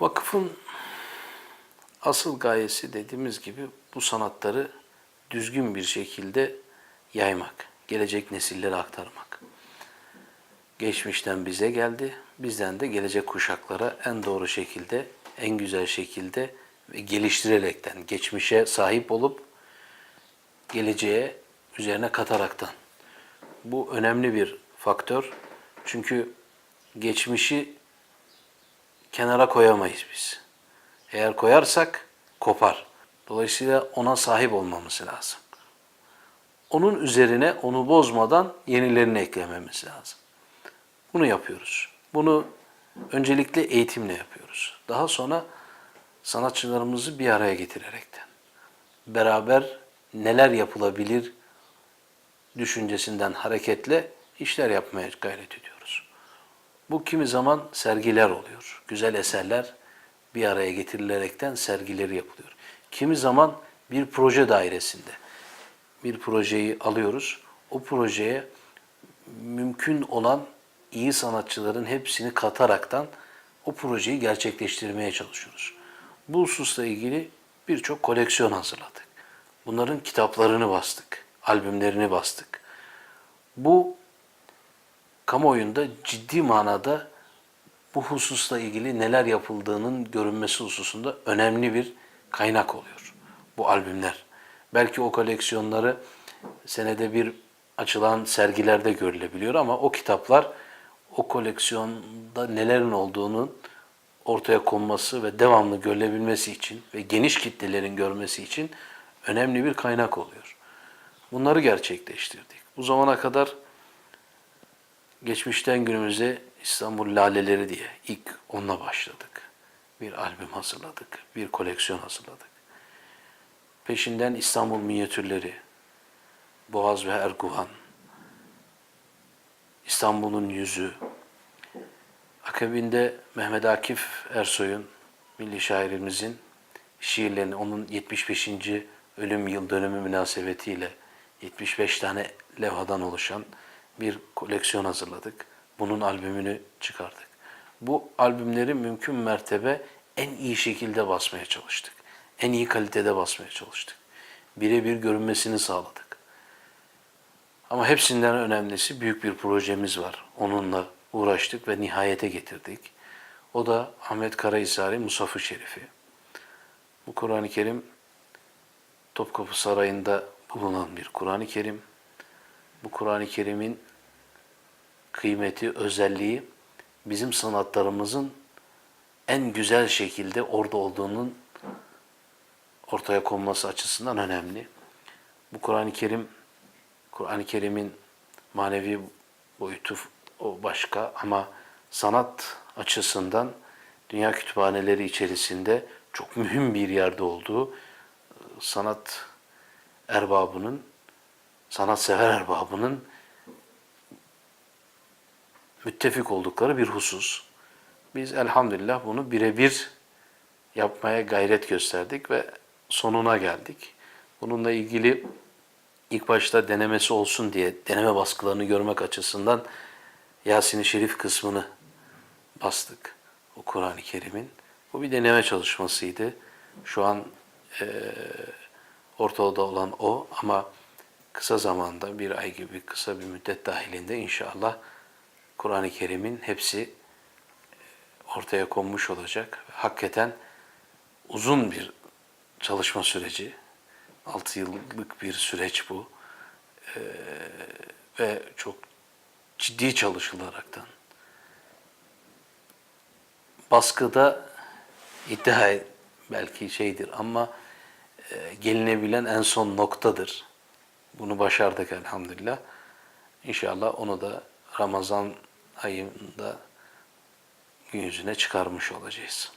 Vakfın asıl gayesi dediğimiz gibi bu sanatları düzgün bir şekilde yaymak, gelecek nesillere aktarmak. Geçmişten bize geldi, bizden de gelecek kuşaklara en doğru şekilde, en güzel şekilde ve geliştirerekten, geçmişe sahip olup geleceğe üzerine kataraktan. Bu önemli bir faktör. Çünkü geçmişi kenara koyamayız biz. Eğer koyarsak kopar. Dolayısıyla ona sahip olmamız lazım. Onun üzerine onu bozmadan yenilerini eklememiz lazım. Bunu yapıyoruz. Bunu öncelikle eğitimle yapıyoruz. Daha sonra sanatçılarımızı bir araya getirerekten beraber neler yapılabilir düşüncesinden hareketle işler yapmaya gayret ediyoruz. Bu kimi zaman sergiler oluyor. Güzel eserler bir araya getirilerekten sergileri yapılıyor. Kimi zaman bir proje dairesinde bir projeyi alıyoruz. O projeye mümkün olan iyi sanatçıların hepsini kataraktan o projeyi gerçekleştirmeye çalışıyoruz. Bu hususla ilgili birçok koleksiyon hazırladık. Bunların kitaplarını bastık, albümlerini bastık. Bu kamuoyunda ciddi manada bu hususla ilgili neler yapıldığının görünmesi hususunda önemli bir kaynak oluyor bu albümler. Belki o koleksiyonları senede bir açılan sergilerde görülebiliyor ama o kitaplar o koleksiyonda nelerin olduğunu ortaya konması ve devamlı görülebilmesi için ve geniş kitlelerin görmesi için önemli bir kaynak oluyor. Bunları gerçekleştirdik. Bu zamana kadar geçmişten günümüze İstanbul Laleleri diye ilk onunla başladık. Bir albüm hazırladık, bir koleksiyon hazırladık. Peşinden İstanbul minyatürleri, Boğaz ve Erguvan, İstanbul'un yüzü, akabinde Mehmet Akif Ersoy'un, milli şairimizin şiirlerini, onun 75. ölüm yıl dönümü münasebetiyle 75 tane levhadan oluşan bir koleksiyon hazırladık. Bunun albümünü çıkardık. Bu albümleri mümkün mertebe en iyi şekilde basmaya çalıştık. En iyi kalitede basmaya çalıştık. Birebir görünmesini sağladık. Ama hepsinden önemlisi büyük bir projemiz var. Onunla uğraştık ve nihayete getirdik. O da Ahmet Karahisari Musaf-ı Şerifi. Bu Kur'an-ı Kerim Topkapı Sarayı'nda bulunan bir Kur'an-ı Kerim. Bu Kur'an-ı Kerim'in kıymeti, özelliği bizim sanatlarımızın en güzel şekilde orada olduğunun ortaya konması açısından önemli. Bu Kur'an-ı Kerim, Kur'an-ı Kerim'in manevi boyutu o başka ama sanat açısından dünya kütüphaneleri içerisinde çok mühim bir yerde olduğu sanat erbabının, sanatsever erbabının müttefik oldukları bir husus. Biz elhamdülillah bunu birebir yapmaya gayret gösterdik ve sonuna geldik. Bununla ilgili ilk başta denemesi olsun diye deneme baskılarını görmek açısından Yasin-i Şerif kısmını bastık o Kur'an-ı Kerim'in. Bu bir deneme çalışmasıydı. Şu an e, ortada olan o ama kısa zamanda bir ay gibi kısa bir müddet dahilinde inşallah Kur'an-ı Kerim'in hepsi ortaya konmuş olacak. Hakikaten uzun bir çalışma süreci. 6 yıllık bir süreç bu. Ee, ve çok ciddi çalışılaraktan. Baskıda iddia belki şeydir ama e, gelinebilen en son noktadır. Bunu başardık elhamdülillah. İnşallah onu da Ramazan ayında yüzüne çıkarmış olacağız.